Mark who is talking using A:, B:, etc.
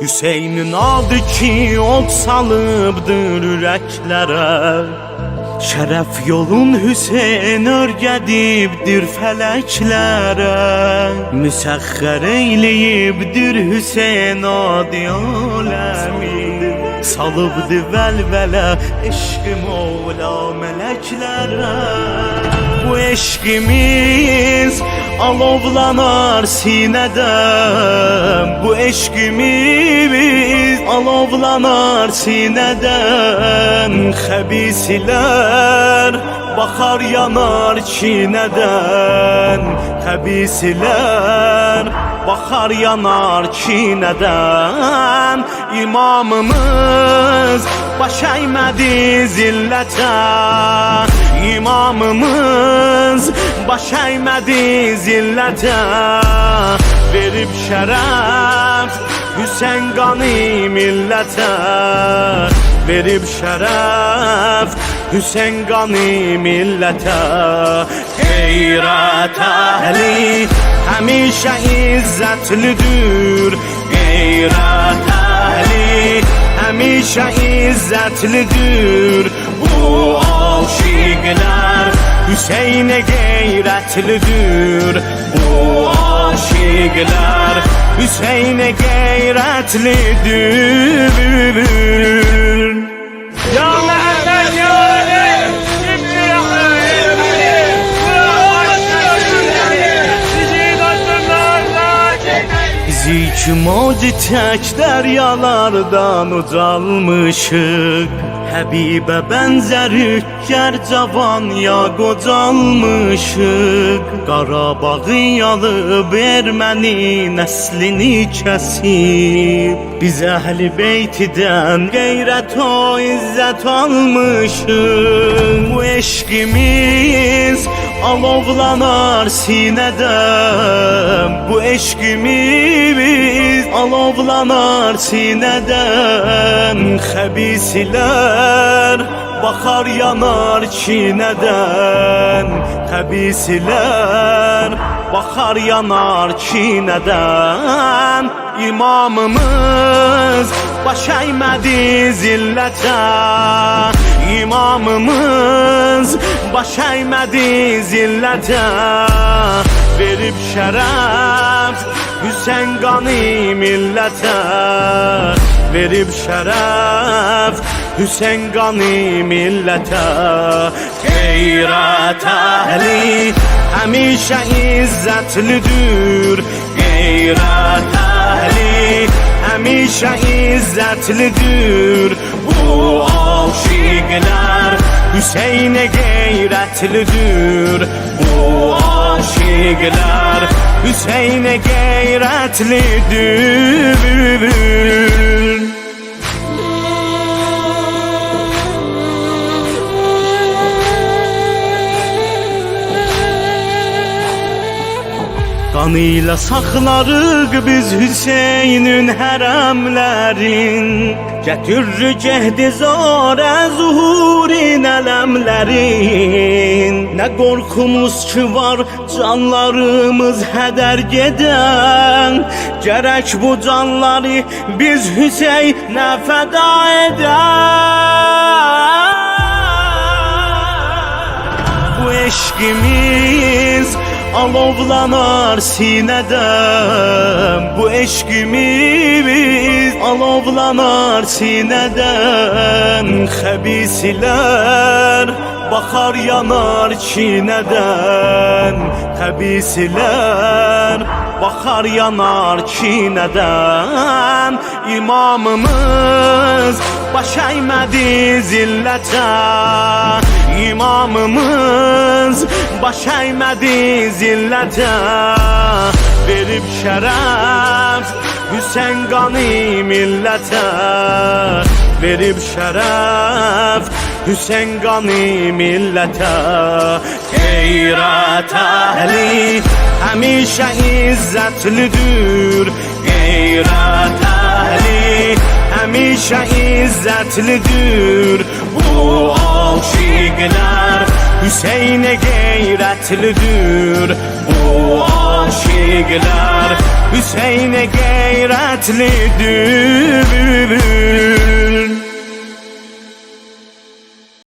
A: Hüseynin adı ki ok salıbdır ürəklərə Şərəf yolun Hüseyn örgədibdir fələklərə Müsəxxər eyləyibdir Hüseyn adi aləmi Salıbdı vəlvələ eşqi Mevla mələklərə Bu eşqimiz alovlanar sinədən Bu eşqimiz alovlanar sinədən Xəbisilər baxar yanar kinədən Xəbisilər baxar yanar kinədən İmamımız baş əymədi zillətə İmamımız baş əymədi zillətə Verib şərəf Hüseyn qani millətə Verib şərəf Hüseyn qani millətə Qeyrət əhli həmişə izzətlidir Qeyrət əhli həmişə izzətlidir Bu aşiqlər Hüseynə qeyrətlidir Bu aşiqlər Hüseynə qeyrətlidir Ya Məhəmməd ya Ali Bizi kim oldu tək dəryalardan ucalmışıq Həbibə bənzərik gər cavan ya qocalmışıq Qarabağı yalıb erməni nəslini kəsib Biz əhl-i beytidən qeyrət o izzət almışıq Bu eşqimiz alovlanar sinədən Bu eşqimiz alovlanar sinədən Xəbisilər baxar yanar kinədən Xəbisilər baxar yanar kinədən İmamımız baş əymədi zillətə İmamımız baş əymədi zillətə Verib şərəf Hüseyn qani millətə Verib şərəf Hüseyn qani millətə Qeyrət əhli həmişə izzətlidir Qeyrət əhli həmişə izzətlidir Bu aşiqlər Hüseynə qeyrətlidir Bu aşiqlər Hüseynə qeyrətlidir Qanıyla saxlarıq biz Hüseynin hərəmlərin Gətirri cəhdi zarə zuhurin ələmlərin Nə qorxumuz ki var canlarımız hədər gedən Gərək bu canları biz Hüseynə fəda edək Bu eşqimiz alovlanar sinədən Bu eşqimiz alovlanar sinədən Xəbisilər baxar yanar kinədən Xəbisilər baxar yanar kinədən İmamımız baş əymədi zillətə İmamımız baş əymədi zillətə Verib şərəf Hüseyn qani millətə Verib şərəf Hüseyn qani millətə Qeyrət əhli həmişə izzətlidir Qeyrət əhli həmişə izzətlidir Bu aşiqlər
B: Hüseyin'e gayretlidir bu aşıklar Hüseyin'e gayretli dübül